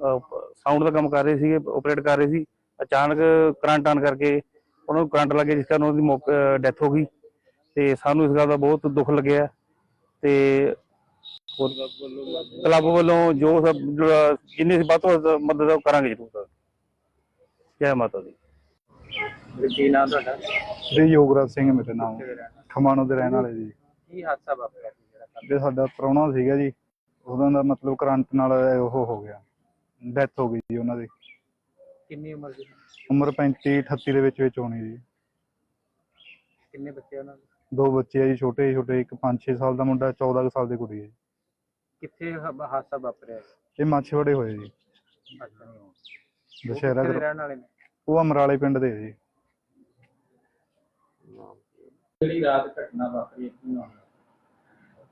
Sound ਦਾ ਕੰਮ ਕਰ ਰਹੇ ਸੀਗੇ ਆਪਰੇਟ ਕਰ ਰਹੇ ਸੀ। ਅਚਾਨਕ ਕਰੰਟ ਆਨ ਕਰਕੇ ਉਹਨਾਂ ਨੂੰ ਕਰੰਟ ਲੱਗੇ ਜਿਸ ਕਾਰਨ ਉਹਨਾਂ ਦੀ ਡੈਥ ਹੋ ਗਈ। ਤੇ ਸਾਨੂੰ ਇਸ ਗੱਲ ਦਾ ਬਹੁਤ ਦੁੱਖ ਲੱਗਿਆ। ਤੇ ਕਲੱਬ ਵੱਲੋਂ ਜੋ ਸਭ ਜਿੰਨੀ ਵੱਧ ਤੋਂ ਵੱਧ ਮਦਦ ਕਰਾਂਗੇ ਜ਼ਰੂਰ ਸਰ। ਜੈ ਮਾਤਾ ਦੀ। ਕੀ ਨਾਮ ਤੁਹਾਡਾ? ਜੀ ਯੋਗਰਾਜ ਸਿੰਘ ਮੇਰੇ ਨਾਮ। ਖਮਾਣੋ ਦੇ ਰਹਿਣ ਵਾਲੇ ਜੀ। ਕੀ ਹਾਦਸਾ ਵਾਪਰਿਆ ਸੀ ਜਿਹੜਾ ਕੱਲ੍ਹ? ਜੇ ਸਾਡਾ ਪ੍ਰਾਹੁਣਾ ਸੀਗਾ ਜੀ। ਉਹਨਾਂ ਦਾ ਮਤਲਬ ਕਰੰਟ ਨਾਲ ਉਹ ਹੋ ਗਿਆ। ਡੈਥ ਹੋ ਗਈ ਜੀ ਉਹਨਾਂ ਦੀ। ਕਿੰਨੀ ਉਮਰ ਦੀ ਉਮਰ 35 38 ਦੇ ਵਿੱਚ ਵਿੱਚ ਹੋਣੀ ਜੀ। ਕਿੰਨੇ ਬੱਚੇ ਉਹਨਾਂ ਦੇ? ਦੋ ਬੱਚੇ ਆ ਜੀ ਛੋਟੇ ਛੋਟੇ ਇੱਕ 5-6 ਸਾਲ ਦਾ ਮੁੰਡਾ 14 ਕੁ ਸਾਲ ਦੀ ਕੁੜੀ ਹੈ ਜੀ। ਕਿੱਥੇ ਹ- ਹਾਦਸਾ ਵਾਪਰਿਆ ਇਹ ਮਾਛੀਵਾੜੇ ਹੋਏ ਜੀ। ਅੱਛਾ ਦੁਸ਼ਹਿਰਾ ਕਿੱਥੇ ਦੇ ਗਰੁੱਪ। ਰਹਿਣ ਵਾਲੇ ਨੇ? ਉਹ ਅਮਰਾਲੇ ਪਿੰਡ ਦੇ ਆ ਜੀ। ਜਿਹੜੀ ਰਾਤ ਘਟਨਾ ਵਾਪਰੀ ਕੀ ਨਾਮ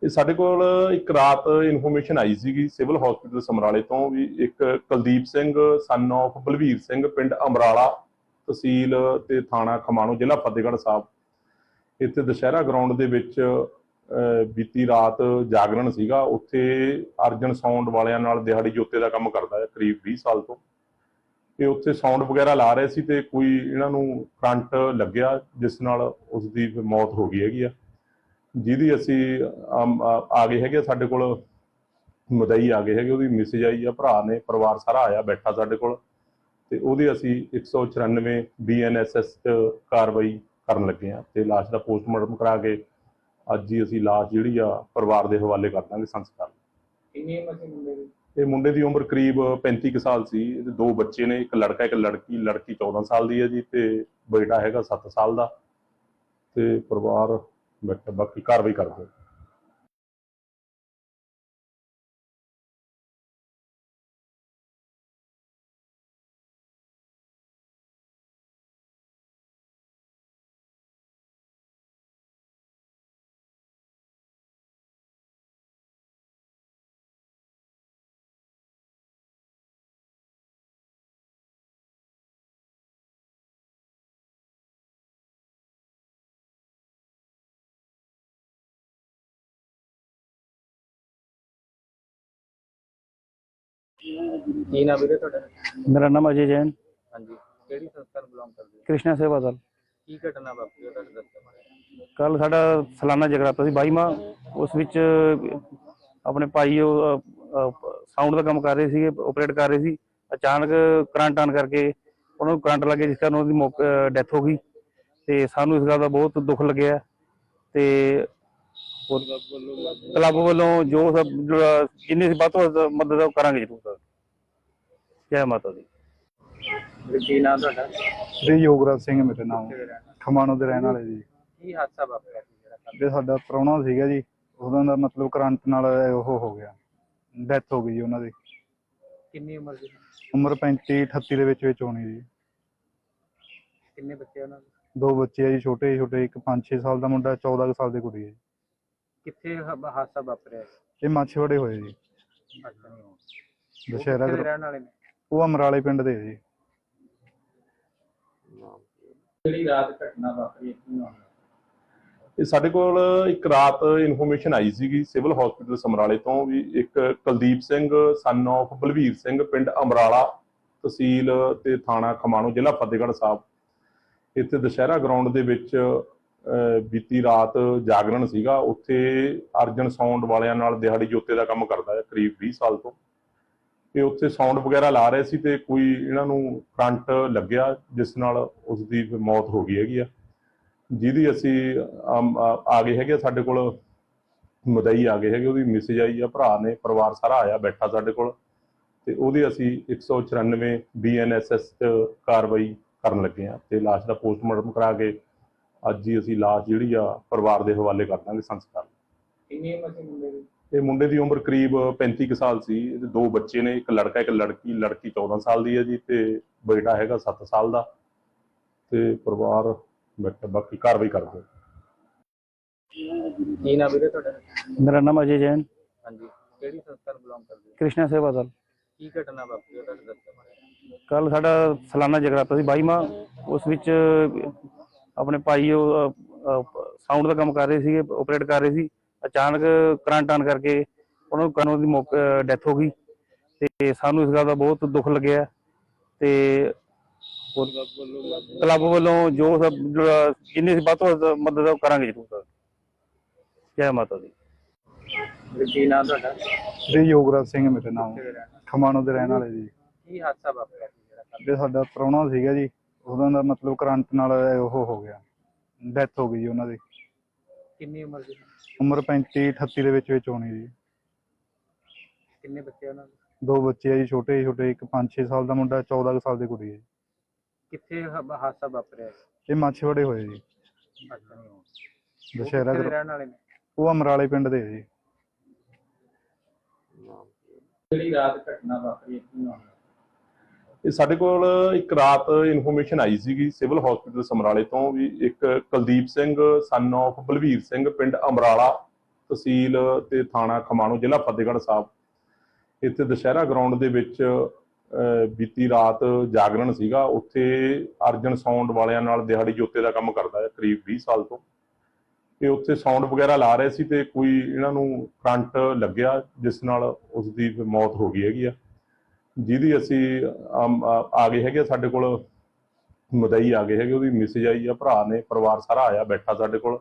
ਇਹ ਸਾਡੇ ਕੋਲ ਇੱਕ ਰਾਤ ਇਨਫੋਰਮੇਸ਼ਨ ਆਈ ਸੀਗੀ ਸਿਵਲ ਹਸਪੀਟਲ ਸਮਰਾਲੇ ਤੋਂ ਵੀ ਇੱਕ ਕੁਲਦੀਪ ਸਿੰਘ ਸਨ of ਬਲਵੀਰ ਸਿੰਘ, ਪਿੰਡ ਅਮਰਾਲਾ ਤਹਿਸੀਲ ਤੇ ਥਾਣਾ ਖਮਾਣੋ, ਜ਼ਿਲ੍ਹਾ ਫਤਿਹਗੜ੍ਹ ਸਾਹਿਬ। ਇੱਥੇ ਦੁਸ਼ਹਿਰਾ ਗਰਾਊਂਡ ਦੇ ਵਿੱਚ ਬੀਤੀ ਰਾਤ ਜਾਗਰਣ ਸੀਗਾ। ਉੱਥੇ ਅਰਜਨ ਸਾਊਂਡ ਵਾਲਿਆਂ ਨਾਲ ਦਿਹਾੜੀ ਜੋਤੇ ਦਾ ਕੰਮ ਕਰਦਾ ਹੈ, ਕਰੀਬ 20 ਸਾਲ ਤੋਂ। ਇਹ ਉੱਥੇ ਸਾਊਂਡ ਵਗੈਰਾ ਲਾ ਰਹੇ ਸੀ ਤੇ ਕੋਈ ਇਹਨਾਂ ਨੂੰ ਕਰੰਟ ਲੱਗਿਆ, ਜਿਸ ਨਾਲ ਉਸ ਦੀ ਮੌਤ ਹੋ ਗਈ ਹੈਗੀ ਆ। ਜਿਹਦੀ ਅਸੀਂ ਆ ਗਏ ਹੈਗੇ ਸਾਡੇ ਕੋਲ ਮਦਈ ਆ ਗਏ ਹੈਗੇ ਉਹਦੀ ਮੈਸੇਜ ਆਈ ਆ ਭਰਾ ਨੇ ਪਰਿਵਾਰ ਸਾਰਾ ਆਇਆ ਬੈਠਾ ਸਾਡੇ ਕੋਲ ਤੇ ਉਹਦੀ ਅਸੀਂ 194 ਬੀਐਨਐਸਐਸ ਚ ਕਾਰਵਾਈ ਕਰਨ ਲੱਗੇ ਆ ਤੇ ਲਾਸ਼ ਦਾ ਪੋਸਟਮਾਰਟਮ ਕਰਾ ਕੇ ਅੱਜ ਹੀ ਅਸੀਂ ਲਾਸ਼ ਜਿਹੜੀ ਆ ਪਰਿਵਾਰ ਦੇ ਹਵਾਲੇ ਕਰ ਦਾਂਗੇ ਸੰਸਕਾਰ। ਕਿੰਨੀ ਉਮਰ ਸੀ ਮੁੰਡੇ ਦੀ? ਇਹ ਮੁੰਡੇ ਦੀ ਉਮਰ ਕਰੀਬ 35 ਕੁ ਸਾਲ ਸੀ ਇਹਦੇ ਦੋ ਬੱਚੇ ਨੇ ਇੱਕ ਲੜਕਾ ਇੱਕ ਲੜਕੀ ਲੜਕੀ 14 ਸਾਲ ਦੀ ਹੈ ਜੀ ਤੇ ਬੇਟਾ ਹੈਗਾ 7 ਸਾਲ ਦਾ ਤੇ ਪਰਿਵਾਰ ਬਾਕੀ ਕਾਰਵਾਈ ਕਰਦੇ ਕੀ ਨਾਮ ਵੀਰੇ ਤੁਹਾਡਾ? ਮੇਰਾ ਨਾਮ ਅਜੇ ਜੈਨ। ਹਾਂਜੀ। ਕਿਹੜੀ ਸੰਸਥਾ ਨੂੰ ਬਿਲੋਂਗ ਕਰਦੇ ਹੋ? ਕ੍ਰਿਸ਼ਨਾ ਸੇਵਾ ਦਲ। ਕੀ ਘਟਨਾ ਵਾਪਰੀ ਉਹਦਾ ਦੱਸੋ ਕੱਲ ਸਾਡਾ ਸਾਲਾਨਾ ਜਗਰਾਤਾ ਸੀ 22ਵਾਂ ਉਸ ਵਿੱਚ ਆਪਣੇ ਭਾਈ ਉਹ ਸਾਊਂਡ ਦਾ ਕੰਮ ਕਰ ਰਹੇ ਸੀਗੇ ਆਪਰੇਟ ਕਰ ਰਹੇ ਸੀ। ਅਚਾਨਕ ਕਰੰਟ ਆਨ ਕਰਕੇ ਉਹਨਾਂ ਨੂੰ ਕਰੰਟ ਲੱਗੇ ਜਿਸ ਕਾਰਨ ਉਹਨਾਂ ਦੀ ਡੈਥ ਹੋ ਗਈ। ਤੇ ਸਾਨੂੰ ਇਸ ਗੱਲ ਦਾ ਬਹੁਤ ਦੁੱਖ ਲੱਗਿਆ। ਤੇ ਹੋਰ ਕਲੱਬ ਵੱਲੋਂ ਜੋ ਸਭ ਜਿਹੜਾ ਜਿੰਨੀ ਵੱਧ ਤੋਂ ਵੱਧ ਮਦਦ ਉਹ ਕਰਾਂਗੇ ਜ਼ਰੂਰ। ਸਰ ਜੈ ਮਾਤਾ ਦੀ। ਵੀਰੇ ਕੀ ਨਾਮ ਤੁਹਾਡਾ? ਜੀ ਯੋਗਰਾਜ ਸਿੰਘ ਮੇਰੇ ਨਾਮ। ਕਿੱਥੇ ਦੇ ਰਹਿਣ ਵਾਲੇ? ਖਮਾਣੋ ਦੇ ਰਹਿਣ ਵਾਲੇ ਜੀ। ਕੀ ਹਾਦਸਾ ਵਾਪਰਿਆ ਸੀ ਜਿਹੜਾ ਕੱਲ੍ਹ? ਜੇ ਸਾਡਾ ਪ੍ਰਾਹੁਣਾ ਸੀਗਾ ਜੀ। ਉਹਨਾਂ ਦਾ ਮਤਲਬ ਕਰੰਟ ਨਾਲ ਉਹ ਹੋ ਗਿਆ। ਡੈਥ ਹੋ ਗਈ ਜੀ ਉਹਨਾਂ ਦੀ। ਕਿੰਨੀ ਉਮਰ ਦੀ? ਉਮਰ 35 38 ਦੇ ਵਿੱਚ ਵਿੱਚ ਹੋਣੀ ਜੀ। ਕਿੰਨੇ ਬੱਚੇ ਉਹਨਾਂ ਦੇ? ਦੋ ਬੱਚੇ ਆ ਜੀ ਛੋਟੇ ਛੋਟੇ ਇੱਕ 5-6 ਸਾਲ ਦਾ ਮੁੰਡਾ 14 ਕੁ ਸਾਲ ਦੀ ਕੁੜੀ ਹੈ ਜੀ। ਕਿੱਥੇ ਹ- ਹਾਦਸਾ ਵਾਪਰਿਆ ਇਹ ਮਾਛੀਵਾੜੇ ਹੋਏ ਜੀ। ਦੁਸ਼ਹਿਰਾ ਕਿੱਥੇ ਦੇ ਗਰੁੱਪ। ਰਹਿਣ ਵਾਲੇ ਨੇ? ਉਹ ਅਮਰਾਲੇ ਪਿੰਡ ਦੇ ਜੀ। ਜਿਹੜੀ ਰਾਤ ਘਟਨਾ ਵਾਪਰੀ ਕੀ ਨਾਮ ਇਹ ਸਾਡੇ ਕੋਲ ਇੱਕ ਰਾਤ ਇਨਫੋਰਮੇਸ਼ਨ ਆਈ ਸੀਗੀ ਸਿਵਲ ਹਸਪੀਟਲ ਸਮਰਾਲੇ ਤੋਂ ਵੀ ਇੱਕ ਕੁਲਦੀਪ ਸਿੰਘ ਸਨ of ਬਲਵੀਰ ਸਿੰਘ ਪਿੰਡ ਅਮਰਾਲਾ ਤਹਿਸੀਲ ਤੇ ਥਾਣਾ ਖਮਾਣੋ ਜ਼ਿਲ੍ਹਾ ਫਤਿਹਗੜ੍ਹ ਸਾਹਿਬ। ਇੱਥੇ ਦੁਸ਼ਹਿਰਾ ਗਰਾਊਂਡ ਦੇ ਵਿੱਚ ਬੀਤੀ ਰਾਤ ਜਾਗਰਣ ਸੀਗਾ, ਉੱਥੇ ਅਰਜਨ ਸਾਊਂਡ ਵਾਲਿਆਂ ਨਾਲ ਦਿਹਾੜੀ ਜੋਤੇ ਦਾ ਕੰਮ ਕਰਦਾ ਹੈ, ਕਰੀਬ 20 ਸਾਲ ਤੋਂ। ਤੇ ਉੱਥੇ ਸਾਊਂਡ ਵਗੈਰਾ ਲਾ ਰਹੇ ਸੀ ਤੇ ਕੋਈ ਇਹਨਾਂ ਨੂੰ ਕਰੰਟ ਲੱਗਿਆ, ਜਿਸ ਨਾਲ ਉਸ ਦੀ ਮੌਤ ਹੋ ਗਈ ਹੈਗੀ ਆ। ਜਿਹਦੀ ਅਸੀਂ ਆ ਗਏ ਹੈਗੇ ਆ, ਸਾਡੇ ਕੋਲ ਮਦਈ ਆ ਗਏ ਹੈਗੇ, ਉਹਦੀ ਮੈਸੇਜ ਆਈ ਆ, ਭਰਾ ਨੇ, ਪਰਿਵਾਰ ਸਾਰਾ ਆਇਆ ਬੈਠਾ ਸਾਡੇ ਕੋਲ। ਤੇ ਉਹਦੇ ਅਸੀਂ 194 ਬੀਐਨਐਸਐਸ ਚ ਕਾਰਵਾਈ ਕਰਨ ਲੱਗੇ ਆ ਤੇ ਲਾਸ਼ ਦਾ ਪੋਸਟਮਾਰਟਮ ਕਰਾ ਕੇ ਅੱਜ ਹੀ ਅਸੀਂ ਲਾਸ਼ ਜਿਹੜੀ ਆ ਪਰਿਵਾਰ ਦੇ ਹਵਾਲੇ ਕਰ ਦਾਂਗੇ ਸੰਸਕਾਰ ਕਿੰਨੀ ਉਮਰ ਸੀ ਮੁੰਡੇ ਦੀ? ਇਹ ਮੁੰਡੇ ਦੀ ਉਮਰ ਕਰੀਬ 35 ਕੁ ਸਾਲ ਸੀ। ਇਹਦੇ ਦੋ ਬੱਚੇ ਨੇ ਇੱਕ ਲੜਕਾ ਇੱਕ ਲੜਕੀ। ਲੜਕੀ 14 ਸਾਲ ਦੀ ਹੈ ਜੀ ਤੇ ਬੇਟਾ ਹੈਗਾ 7 ਸਾਲ ਦਾ ਤੇ ਪਰਿਵਾਰ ਬਾਕੀ ਕਾਰਵਾਈ ਕਰਦੇ ਕੀ ਨਾਮ ਵੀਰੇ ਤੁਹਾਡਾ? ਮੇਰਾ ਨਾਮ ਅਜੇ ਜੈਨ। ਹਾਂਜੀ। ਕਿਹੜੀ ਸੰਸਥਾ ਨੂੰ ਬਿਲੋਂਗ ਕਰਦੇ ਹੋ? ਕ੍ਰਿਸ਼ਨਾ ਸੇਵਾ ਦਲ। ਕੀ ਘਟਨਾ ਵਾਪਰੀ ਉਹਦਾ ਦੱਸੋ ਕੱਲ ਸਾਡਾ ਸਾਲਾਨਾ ਜਗਰਾਤਾ ਸੀ 22ਵਾਂ ਉਸ ਵਿੱਚ ਆਪਣੇ ਭਾਈ ਉਹ ਸਾਊਂਡ ਦਾ ਕੰਮ ਕਰ ਰਹੇ ਸੀਗੇ ਆਪਰੇਟ ਕਰ ਰਹੇ ਸੀ। ਅਚਾਨਕ ਕਰੰਟ ਆਨ ਕਰਕੇ ਉਹਨਾਂ ਨੂੰ ਕਰਨ ਦੀ ਡੈਥ ਹੋ ਗਈ। ਤੇ ਸਾਨੂੰ ਇਸ ਗੱਲ ਦਾ ਬਹੁਤ ਦੁੱਖ ਲੱਗਿਆ। ਤੇ ਕਲੱਬ ਵੱਲੋਂ ਜੋ ਸਭ ਜਿੰਨੀ ਸੀ ਵੱਧ ਤੋਂ ਵੱਧ ਮਦਦ ਕਰਾਂਗੇ ਜ਼ਰੂਰ। ਜੈ ਮਾਤਾ ਦੀ। ਵੀਰੇ, ਕੀ ਨਾਮ ਤੁਹਾਡਾ? ਜੀ ਯੋਗਰਾਜ ਸਿੰਘ ਮੇਰੇ ਨਾਮ। ਖਮਾਣੋ ਦੇ ਰਹਿਣ ਵਾਲੇ ਜੀ। ਕੀ ਹਾਦਸਾ ਵਾਪਰਿਆ ਸੀ ਜਿਹੜਾ? ਕੱਲ੍ਹ? ਤੇ ਸਾਡਾ ਪ੍ਰਾਹੁਣਾ ਸੀਗਾ ਜੀ। ਉਹਦਾ ਦਾ ਮਤਲਬ ਕਰੰਟ ਨਾਲ ਉਹ ਹੋ ਗਿਆ ਡੈਥ ਹੋ ਗਈ ਜੀ ਉਹਨਾਂ ਦੀ। ਕਿੰਨੀ ਉਮਰ ਸੀ? ਉਮਰ 35 38 ਦੇ ਵਿੱਚ ਵਿੱਚ ਹੋਣੀ ਜੀ। ਕਿੰਨੇ ਬੱਚੇ ਉਹਨਾਂ ਦੇ? ਦੋ ਬੱਚੇ ਆ ਜੀ ਛੋਟੇ ਛੋਟੇ ਇੱਕ 5-6 ਸਾਲ ਦਾ ਮੁੰਡਾ 14 ਕੁ ਸਾਲ ਦੀ ਕੁੜੀ ਹੈ ਜੀ। ਕਿੱਥੇ ਹ- ਹਾਦਸਾ ਵਾਪਰਿਆ ਸੀ? ਇਹ ਮਾਛੀਵਾੜੇ ਹੋਏ ਜੀ। ਅੱਛਾ ਦੁਸ਼ਹਿਰਾ ਕਿੱਥੇ ਦੇ ਰਹਿਣ ਵਾਲੇ ਨੇ? ਉਹ ਅਮਰਾਲੇ ਪਿੰਡ ਦੇ ਆ ਜੀ। ਜਿਹੜੀ ਰਾਤ ਘਟਨਾ ਵਾਪਰੀ ਕੀ ਨਾਮ ਇਹ ਸਾਡੇ ਕੋਲ ਇੱਕ ਰਾਤ ਇਨਫੋਰਮੇਸ਼ਨ ਆਈ ਸੀਗੀ ਸਿਵਲ ਹਸਪੀਟਲ ਸਮਰਾਲੇ ਤੋਂ ਵੀ ਇੱਕ ਕੁਲਦੀਪ ਸਿੰਘ ਸਨ of ਬਲਵੀਰ ਸਿੰਘ, ਪਿੰਡ ਅਮਰਾਲਾ ਤਹਿਸੀਲ ਤੇ ਥਾਣਾ ਖਮਾਣੋ, ਜ਼ਿਲ੍ਹਾ ਫਤਿਹਗੜ੍ਹ ਸਾਹਿਬ। ਇੱਥੇ ਦੁਸ਼ਹਿਰਾ ਗਰਾਊਂਡ ਦੇ ਵਿੱਚ ਬੀਤੀ ਰਾਤ ਜਾਗਰਣ ਸੀਗਾ। ਉੱਥੇ ਅਰਜਨ ਸਾਊਂਡ ਵਾਲਿਆਂ ਨਾਲ ਦਿਹਾੜੀ ਜੋਤੇ ਦਾ ਕੰਮ ਕਰਦਾ ਹੈ, ਕਰੀਬ 20 ਸਾਲ ਤੋਂ। ਤੇ ਉੱਥੇ ਸਾਊਂਡ ਵਗੈਰਾ ਲਾ ਰਹੇ ਸੀ ਤੇ ਕੋਈ ਇਹਨਾਂ ਨੂੰ ਕਰੰਟ ਲੱਗਿਆ, ਜਿਸ ਨਾਲ ਉਸ ਦੀ ਮੌਤ ਹੋ ਗਈ ਹੈਗੀ ਆ। ਜਿਹਦੀ ਅਸੀਂ ਆ ਗਏ ਹੈਗੇ ਸਾਡੇ ਕੋਲ ਮਦਈ ਆ ਗਏ ਹੈਗੇ ਉਹਦੀ ਮੈਸੇਜ ਆਈ ਆ ਭਰਾ ਨੇ ਪਰਿਵਾਰ ਸਾਰਾ ਆਇਆ ਬੈਠਾ ਸਾਡੇ ਕੋਲ।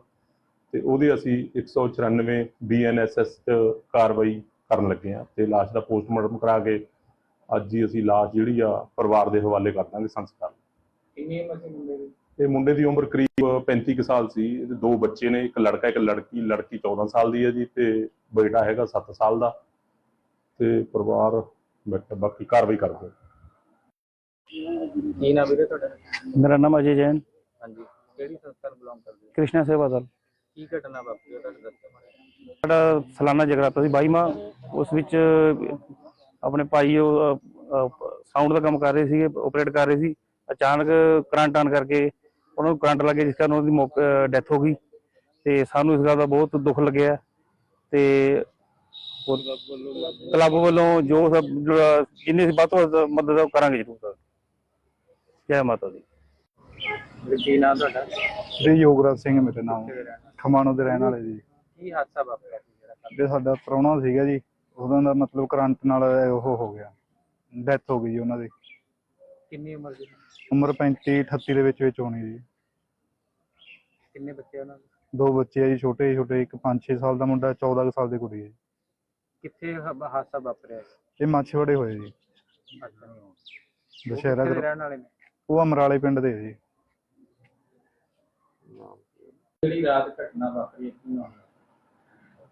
ਤੇ ਉਹਦੀ ਅਸੀਂ 194 ਬੀਐਨਐਸਐਸ ਚ ਕਾਰਵਾਈ ਕਰਨ ਲੱਗੇ ਆ ਤੇ ਲਾਸ਼ ਦਾ ਪੋਸਟਮਾਰਟਮ ਕਰਾ ਕੇ ਅੱਜ ਹੀ ਅਸੀਂ ਲਾਸ਼ ਜਿਹੜੀ ਆ ਪਰਿਵਾਰ ਦੇ ਹਵਾਲੇ ਕਰ ਦਾਂਗੇ ਸੰਸਕਾਰ। ਕਿੰਨੀ ਉਮਰ ਸੀ ਮੁੰਡੇ ਦੀ? ਇਹ ਮੁੰਡੇ ਦੀ ਉਮਰ ਕਰੀਬ 35 ਕੁ ਸਾਲ ਸੀ। ਇਹਦੇ ਦੋ ਬੱਚੇ ਨੇ ਇੱਕ ਲੜਕਾ ਇੱਕ ਲੜਕੀ ਲੜਕੀ 14 ਸਾਲ ਦੀ ਹੈ ਜੀ ਤੇ ਬੇਟਾ ਹੈਗਾ 7 ਸਾਲ ਦਾ। ਤੇ ਪਰਿਵਾਰ ਬੈਠਾ ਬਾਕੀ ਕਾਰਵਾਈ ਕਰਦੇ ਕੀ ਨਾਮ ਵੀਰੇ ਤੁਹਾਡਾ? ਮੇਰਾ ਨਾਮ ਅਜੇ ਜੈਨ। ਹਾਂਜੀ। ਕਿਹੜੀ ਸੰਸਥਾ ਨੂੰ ਬਿਲੋਂਗ ਕਰਦੇ ਹੋ? ਕ੍ਰਿਸ਼ਨਾ ਸੇਵਾ ਦਲ। ਕੀ ਘਟਨਾ ਵਾਪਰੀ ਉਹ ਤੁਹਾਡੇ ਦੱਸੋ ਸਾਡਾ ਸਾਲਾਨਾ ਜਗਰਾਤਾ ਸੀ 22ਵਾਂ ਉਸ ਵਿੱਚ ਆਪਣੇ ਭਾਈ ਉਹ ਸਾਊਂਡ ਦਾ ਕੰਮ ਕਰ ਰਹੇ ਸੀਗੇ ਆਪਰੇਟ ਕਰ ਰਹੇ ਸੀ। ਅਚਾਨਕ ਕਰੰਟ ਆਨ ਕਰਕੇ ਉਹਨਾਂ ਨੂੰ ਕਰੰਟ ਲੱਗੇ ਜਿਸ ਕਾਰਨ ਉਹਨਾਂ ਦੀ ਡੈਥ ਹੋ ਗਈ। ਤੇ ਸਾਨੂੰ ਇਸ ਗੱਲ ਦਾ ਬਹੁਤ ਦੁੱਖ ਲੱਗਿਆ। ਤੇ ਹੋਰ ਕਲੱਬ ਵੱਲੋਂ ਜੋ ਸਭ ਜਿੰਨੀ ਵੱਧ ਤੋਂ ਵੱਧ ਮਦਦ ਕਰਾਂਗੇ ਜ਼ਰੂਰ ਸਰ। ਜੈ ਮਾਤਾ ਦੀ। ਕੀ ਨਾਮ ਤੁਹਾਡਾ? ਜੀ ਯੋਗਰਾਜ ਸਿੰਘ ਮੇਰੇ ਨਾਮ। ਖਮਾਣੋ ਦੇ ਰਹਿਣ ਵਾਲੇ ਜੀ। ਕੀ ਹਾਦਸਾ ਵਾਪਰਿਆ ਸੀ ਜਿਹੜਾ ਕੱਲ੍ਹ? ਤੇ ਸਾਡਾ ਪ੍ਰਾਹੁਣਾ ਸੀਗਾ ਜੀ। ਉਹਦਾ ਦਾ ਮਤਲਬ ਕਰੰਟ ਨਾਲ ਉਹ ਹੋ ਗਿਆ। ਡੈਥ ਹੋ ਗਈ ਜੀ ਉਹਨਾਂ ਦੀ। ਕਿੰਨੀ ਉਮਰ ਸੀ ਉਮਰ 35 38 ਦੇ ਵਿੱਚ ਵਿੱਚ ਹੋਣੀ ਜੀ। ਕਿੰਨੇ ਬੱਚੇ ਉਹਨਾਂ ਦੇ? ਦੋ ਬੱਚੇ ਆ ਜੀ ਛੋਟੇ ਛੋਟੇ ਇੱਕ 5-6 ਸਾਲ ਦਾ ਮੁੰਡਾ 14 ਕੁ ਸਾਲ ਦੀ ਕੁੜੀ ਹੈ ਜੀ। ਕਿੱਥੇ ਹ- ਹਾਦਸਾ ਵਾਪਰਿਆ ਸੀ? ਇਹ ਮਾਛੀਵਾੜੇ ਹੋਏ ਜੀ। ਅੱਛਾ ਦੁਸ਼ਹਿਰਾ ਕਿੱਥੇ ਦੇ ਗਰੁੱਪ ਰਹਿਣ ਵਾਲੇ ਨੇ? ਉਹ ਅਮਰਾਲੇ ਪਿੰਡ ਦੇ ਜੀ। ਜਿਹੜੀ ਰਾਤ ਘਟਨਾ ਵਾਪਰੀ ਕੀ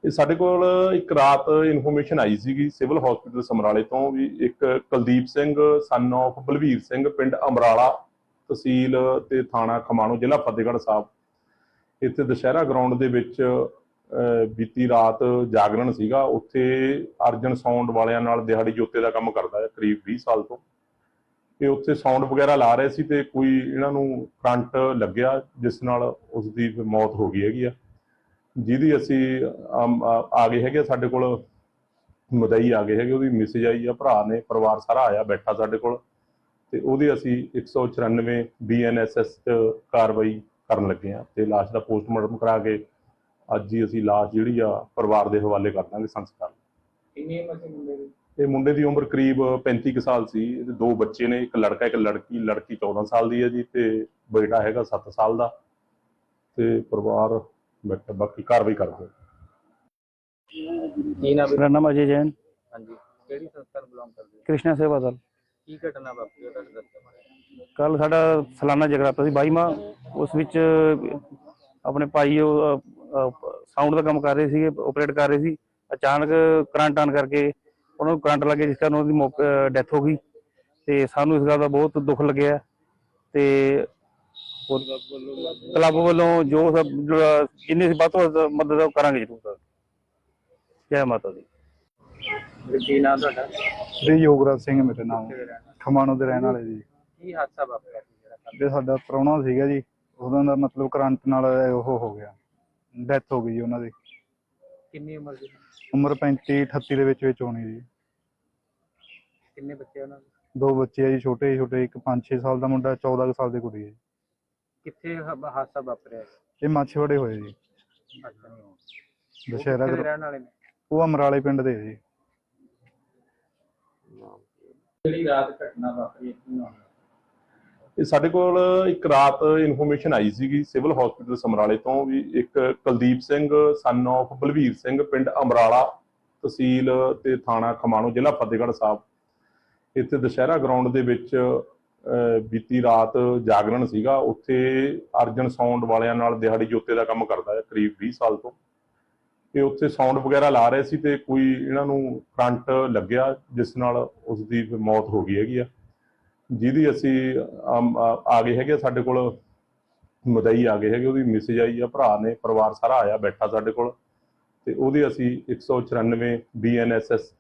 ਇਹ ਸਾਡੇ ਕੋਲ ਇੱਕ ਰਾਤ ਇਨਫੋਰਮੇਸ਼ਨ ਆਈ ਸੀਗੀ ਸਿਵਲ ਹਸਪੀਟਲ ਸਮਰਾਲੇ ਤੋਂ ਵੀ ਇੱਕ ਕੁਲਦੀਪ ਸਿੰਘ ਸਨ of ਬਲਵੀਰ ਸਿੰਘ ਪਿੰਡ ਅਮਰਾਲਾ ਤਹਿਸੀਲ ਤੇ ਥਾਣਾ ਖਮਾਣੋ ਜ਼ਿਲ੍ਹਾ ਫਤਿਹਗੜ੍ਹ ਸਾਹਿਬ। ਇੱਥੇ ਦੁਸ਼ਹਿਰਾ ਗਰਾਊਂਡ ਦੇ ਵਿੱਚ ਬੀਤੀ ਰਾਤ ਜਾਗਰਣ ਸੀਗਾ, ਉੱਥੇ ਅਰਜਨ ਸਾਊਂਡ ਵਾਲਿਆਂ ਨਾਲ ਦਿਹਾੜੀ ਜੋਤੇ ਦਾ ਕੰਮ ਕਰਦਾ ਹੈ, ਕਰੀਬ 20 ਸਾਲ ਤੋਂ। ਤੇ ਉੱਥੇ ਸਾਊਂਡ ਵਗੈਰਾ ਲਾ ਰਹੇ ਸੀ ਤੇ ਕੋਈ ਇਹਨਾਂ ਨੂੰ ਕਰੰਟ ਲੱਗਿਆ, ਜਿਸ ਨਾਲ ਉਸ ਦੀ ਮੌਤ ਹੋ ਗਈ ਹੈਗੀ ਆ। ਜਿਹਦੀ ਅਸੀਂ ਆ ਗਏ ਹੈਗੇ ਆ, ਸਾਡੇ ਕੋਲ ਮਦਈ ਆ ਗਏ ਹੈਗੇ, ਉਹਦੀ ਮੈਸੇਜ ਆਈ ਆ, ਭਰਾ ਨੇ, ਪਰਿਵਾਰ ਸਾਰਾ ਆਇਆ ਬੈਠਾ ਸਾਡੇ ਕੋਲ। ਤੇ ਉਹਦੀ ਅਸੀਂ 194 ਬੀਐਨਐਸਐਸ ਚ ਕਾਰਵਾਈ ਕਰਨ ਲੱਗੇ ਆ ਤੇ ਲਾਸ਼ ਦਾ ਪੋਸਟਮਾਰਟਮ ਕਰਾ ਕੇ ਅੱਜ ਹੀ ਅਸੀਂ ਲਾਸ਼ ਜਿਹੜੀ ਆ ਪਰਿਵਾਰ ਦੇ ਹਵਾਲੇ ਕਰ ਦਾਂਗੇ ਸੰਸਕਾਰ ਕਿੰਨੀ ਉਮਰ ਸੀ ਮੁੰਡੇ ਦੀ? ਇਹ ਮੁੰਡੇ ਦੀ ਉਮਰ ਕਰੀਬ 35 ਕੁ ਸਾਲ ਸੀ। ਇਹਦੇ ਦੋ ਬੱਚੇ ਨੇ ਇੱਕ ਲੜਕਾ ਇੱਕ ਲੜਕੀ। ਲੜਕੀ 14 ਸਾਲ ਦੀ ਹੈ ਜੀ ਤੇ ਬੇਟਾ ਹੈਗਾ 7 ਸਾਲ ਦਾ ਤੇ ਪਰਿਵਾਰ ਬੈਠਾ ਬਾਕੀ ਕਾਰਵਾਈ ਕਰਦੇ ਕੀ ਨਾਮ ਵੀਰੇ ਮੇਰਾ ਨਾਮ ਅਜੇ ਜੈਨ। ਹਾਂਜੀ। ਕਿਹੜੀ ਸੰਸਥਾ ਨੂੰ ਬਿਲੋਂਗ ਕਰਦੇ ਹੋ? ਕ੍ਰਿਸ਼ਨਾ ਸੇਵਾ ਦਲ। ਕੀ ਘਟਨਾ ਵਾਪਰੀ ਤੁਹਾਡੇ ਦੱਸੋ ਕੱਲ ਸਾਡਾ ਸਾਲਾਨਾ ਜਗਰਾਤਾ ਸੀ 22ਵਾਂ ਉਸ ਵਿੱਚ ਆਪਣੇ ਭਾਈ ਉਹ ਸਾਊਂਡ ਦਾ ਕੰਮ ਕਰ ਰਹੇ ਸੀਗੇ ਆਪਰੇਟ ਕਰ ਰਹੇ ਸੀ। ਅਚਾਨਕ ਕਰੰਟ ਆਨ ਕਰਕੇ ਉਹਨਾਂ ਨੂੰ ਕਰੰਟ ਲੱਗੇ ਜਿਸ ਕਾਰਨ ਉਹਨਾਂ ਦੀ ਡੈਥ ਹੋ ਗਈ। ਤੇ ਸਾਨੂੰ ਇਸ ਗੱਲ ਦਾ ਬਹੁਤ ਦੁੱਖ ਲੱਗਿਆ। ਤੇ ਕਲੱਬ ਵੱਲੋਂ ਜੋ ਸਭ ਜਿੰਨੀ ਵੱਧ ਤੋਂ ਮਦਦ ਕਰਾਂਗੇ ਜ਼ਰੂਰ ਸਰ ਜੈ ਮਾਤਾ ਦੀ। ਕੀ ਨਾਮ ਤੁਹਾਡਾ? ਜੀ ਯੋਗਰਾਜ ਸਿੰਘ ਮੇਰੇ ਨਾਮ। ਖਮਾਣੋ ਦੇ ਰਹਿਣ ਵਾਲੇ ਜੀ। ਕੀ ਹਾਦਸਾ ਵਾਪਰਿਆ ਸੀ ਜਿਹੜਾ? ਕੱਲ੍ਹ? ਤੇ ਸਾਡਾ ਪ੍ਰਾਹੁਣਾ ਸੀਗਾ ਜੀ। ਉਹਦਾ ਦਾ ਮਤਲਬ ਕਰੰਟ ਨਾਲ ਉਹ ਹੋ ਗਿਆ। ਡੈਥ ਹੋ ਗਈ ਜੀ ਉਹਨਾਂ ਦੀ। ਕਿੰਨੀ ਉਮਰ ਸੀ ਉਮਰ 35 38 ਦੇ ਵਿੱਚ ਵਿੱਚ ਹੋਣੀ ਜੀ। ਕਿੰਨੇ ਬੱਚੇ ਉਹਨਾਂ ਦੇ? ਦੋ ਬੱਚੇ ਆ ਜੀ ਛੋਟੇ ਛੋਟੇ ਇੱਕ 5-6 ਸਾਲ ਦਾ ਮੁੰਡਾ 14 ਕੁ ਸਾਲ ਦੀ ਕੁੜੀ ਹੈ ਜੀ। ਕਿੱਥੇ ਹ- ਹਾਦਸਾ ਵਾਪਰਿਆ ਸੀ? ਇਹ ਮਾਛੀਵਾੜੇ ਹੋਏ ਜੀ। ਅੱਛਾ ਦੁਸ਼ਹਿਰਾ ਕਿੱਥੇ ਦੇ ਰਹਿਣ ਵਾਲੇ ਨੇ? ਉਹ ਅਮਰਾਲੇ ਪਿੰਡ ਦੇ ਆ ਜੀ। ਜਿਹੜੀ ਰਾਤ ਘਟਨਾ ਵਾਪਰੀ ਹੈ ਕੀ ਨਾਮ ਹੈ। ਇਹ ਸਾਡੇ ਕੋਲ ਇੱਕ ਰਾਤ ਇਨਫੋਰਮੇਸ਼ਨ ਆਈ ਸੀਗੀ, ਸਿਵਲ ਹਸਪੀਟਲ ਸਮਰਾਲੇ ਤੋਂ ਵੀ ਇੱਕ ਕੁਲਦੀਪ ਸਿੰਘ ਸਨ of ਬਲਵੀਰ ਸਿੰਘ, ਪਿੰਡ ਅਮਰਾਲਾ ਤਹਿਸੀਲ ਤੇ ਥਾਣਾ ਖਮਾਣੋ, ਜ਼ਿਲ੍ਹਾ ਫਤਿਹਗੜ੍ਹ ਸਾਹਿਬ। ਇੱਥੇ ਦੁਸ਼ਹਿਰਾ ਗਰਾਊਂਡ ਦੇ ਵਿੱਚ ਬੀਤੀ ਰਾਤ ਜਾਗਰਣ ਸੀਗਾ। ਉੱਥੇ ਅਰਜਨ ਸਾਊਂਡ ਵਾਲਿਆਂ ਨਾਲ ਦਿਹਾੜੀ ਜੋਤੇ ਦਾ ਕੰਮ ਕਰਦਾ ਹੈ, ਕਰੀਬ 20 ਸਾਲ ਤੋਂ। ਤੇ ਉੱਥੇ ਸਾਊਂਡ ਵਗੈਰਾ ਲਾ ਰਹੇ ਸੀ ਤੇ ਕੋਈ ਇਹਨਾਂ ਨੂੰ ਕਰੰਟ ਲੱਗਿਆ, ਜਿਸ ਨਾਲ ਉਸ ਦੀ ਮੌਤ ਹੋ ਗਈ ਹੈਗੀ ਆ। ਜਿਹਦੀ ਅਸੀਂ ਆ ਗਏ ਹੈਗੇ ਸਾਡੇ ਕੋਲ ਮਦਈ ਆ ਗਏ ਹੈਗੇ ਉਹਦੀ ਮੈਸੇਜ ਆਈ ਆ ਭਰਾ ਨੇ ਪਰਿਵਾਰ ਸਾਰਾ ਆਇਆ ਬੈਠਾ ਸਾਡੇ ਕੋਲ ਤੇ ਉਹਦੀ ਅਸੀਂ 194 ਬੀਐਨਐਸਐਸ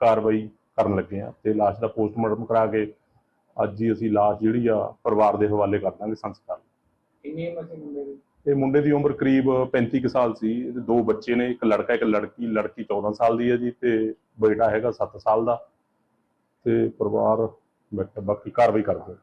ਕਾਰਵਾਈ ਕਰਨ ਲੱਗੇ ਆ ਤੇ ਲਾਸ਼ ਦਾ ਪੋਸਟਮਾਰਟਮ ਕਰਾ ਕੇ ਅੱਜ ਹੀ ਅਸੀਂ ਲਾਸ਼ ਜਿਹੜੀ ਆ ਪਰਿਵਾਰ ਦੇ ਹਵਾਲੇ ਕਰ ਦਾਂਗੇ ਸੰਸਕਾਰ। ਕਿੰਨੀ ਉਮਰ ਸੀ ਮੁੰਡੇ ਦੀ? ਇਹ ਮੁੰਡੇ ਦੀ ਉਮਰ ਕਰੀਬ 35 ਕੁ ਸਾਲ ਸੀ ਇਹਦੇ ਦੋ ਬੱਚੇ ਨੇ ਇੱਕ ਲੜਕਾ ਇੱਕ ਲੜਕੀ ਲੜਕੀ 14 ਸਾਲ ਦੀ ਹੈ ਜੀ ਤੇ ਬੇਟਾ ਹੈਗਾ 7 ਸਾਲ ਦਾ ਤੇ ਪਰਿਵਾਰ ਬੈਠਾ ਬਾਕੀ ਕਾਰਵਾਈ ਕਰਦੇ